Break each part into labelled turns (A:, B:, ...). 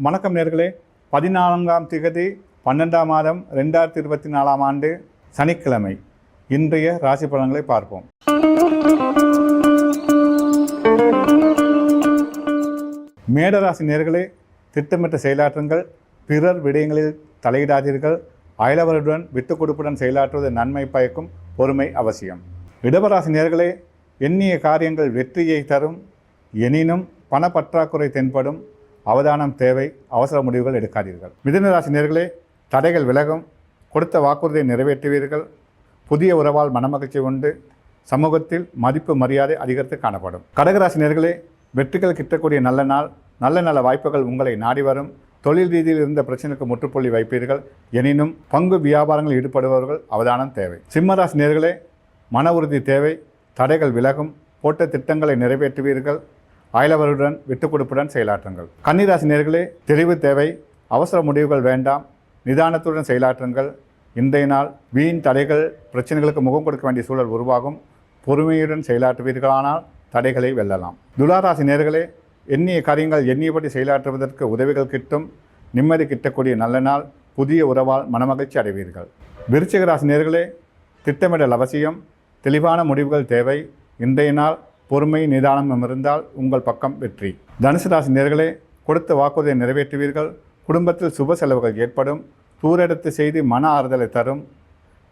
A: வணக்கம் நேர்களே. பதினான்காம் திகதி பன்னெண்டாம் மாதம் ரெண்டாயிரத்தி இருபத்தி நாலாம் ஆண்டு சனிக்கிழமை. இன்றைய ராசி பலன்களை பார்ப்போம். மேடராசி நேர்களே திட்டமிட்ட செயலாற்றுங்கள் பிறர் விடயங்களில் தலையிடாதீர்கள். அயலவருடன் விட்டுக் கொடுப்புடன் செயலாற்றுவது நன்மை பயக்கும் பொறுமை அவசியம். இடவராசி நேர்களே எண்ணிய காரியங்கள் வெற்றியை தரும். எனினும் பண பற்றாக்குறை தென்படும். அவதானம் தேவை அவசர முடிவுகள் எடுக்காதீர்கள். மிதுன ராசி நேர்களே தடைகள் விலகும் கொடுத்த வாக்குறுதியை நிறைவேற்றுவீர்கள். புதிய உறவால் மனமகிழ்ச்சி உண்டு. சமூகத்தில் மதிப்பு மரியாதை அதிகரித்து காணப்படும். கடகராசி நேர்களே வெற்றிகள் கிட்டக்கூடிய நல்ல நாள் நல்ல நல்ல வாய்ப்புகள் உங்களை நாடி வரும். தொழில் ரீதியில் இருந்த பிரச்சனைக்கு முற்றுப்புள்ளி வைப்பீர்கள். எனினும் பங்கு வியாபாரங்களில் ஈடுபடுபவர்கள் அவதானம் தேவை. சிம்மராசி நேர்களே மன உறுதி தேவை தடைகள் விலகும் போட்ட திட்டங்களை நிறைவேற்றுவீர்கள். அயலவருடன் விட்டுக் கொடுப்புடன் செயலாற்றுங்கள். கன்னிராசி நேர்களே தெளிவு தேவை அவசர முடிவுகள் வேண்டாம் நிதானத்துடன் செயலாற்றுங்கள். இன்றைய நாள் வீண் தடைகள் பிரச்சனைகளுக்கு முகம் கொடுக்க வேண்டிய சூழல் உருவாகும். பொறுமையுடன் செயலாற்றுவீர்களானால் தடைகளை வெல்லலாம். துளாராசி நேர்களே எண்ணிய காரியங்கள் எண்ணியபடி செயலாற்றுவதற்கு உதவிகள் கிட்டும். நிம்மதி கிட்டக்கூடிய நல்ல நாள் புதிய உறவால் மனமகிழ்ச்சி அடைவீர்கள். விருச்சிக ராசி நேர்களே திட்டமிடல் அவசியம் தெளிவான முடிவுகள் தேவை. இன்றைய நாள் பொறுமை நிதானம் இருந்தால் உங்கள் பக்கம் வெற்றி. தனுசு ராசி நேர்களே கொடுத்த வாக்குறுதியை நிறைவேற்றுவீர்கள். குடும்பத்தில் சுப செலவுகள் ஏற்படும். தூரெடுத்து செய்தி மன ஆறுதலை தரும்.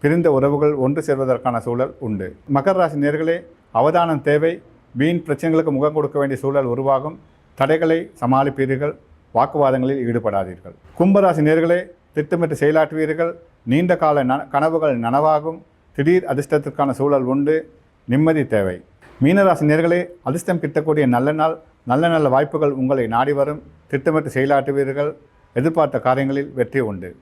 A: பிரிந்த உறவுகள் ஒன்று சேர்வதற்கான சூழல் உண்டு. மகர ராசி நேர்களே அவதானம் தேவை. வீண் பிரச்சனைகளுக்கு முகம் கொடுக்க வேண்டிய சூழல் உருவாகும். தடைகளை சமாளிப்பீர்கள். வாக்குவாதங்களில் ஈடுபடாதீர்கள். கும்பராசி நேர்களே திட்டமிட்டு செயலாற்றுவீர்கள். நீண்ட கால ந கனவுகள் நனவாகும். திடீர் அதிர்ஷ்டத்திற்கான சூழல் உண்டு. நிம்மதி தேவை. மீனராசி நேர்களே அதிர்ஷ்டம் கிட்டக்கூடிய நல்ல நாள் நல்ல நல்ல வாய்ப்புகள் உங்களை நாடி வரும். திட்டமிட்டு செயலாற்றுவீர்கள். எதிர்பார்த்த காரியங்களில் வெற்றி உண்டு.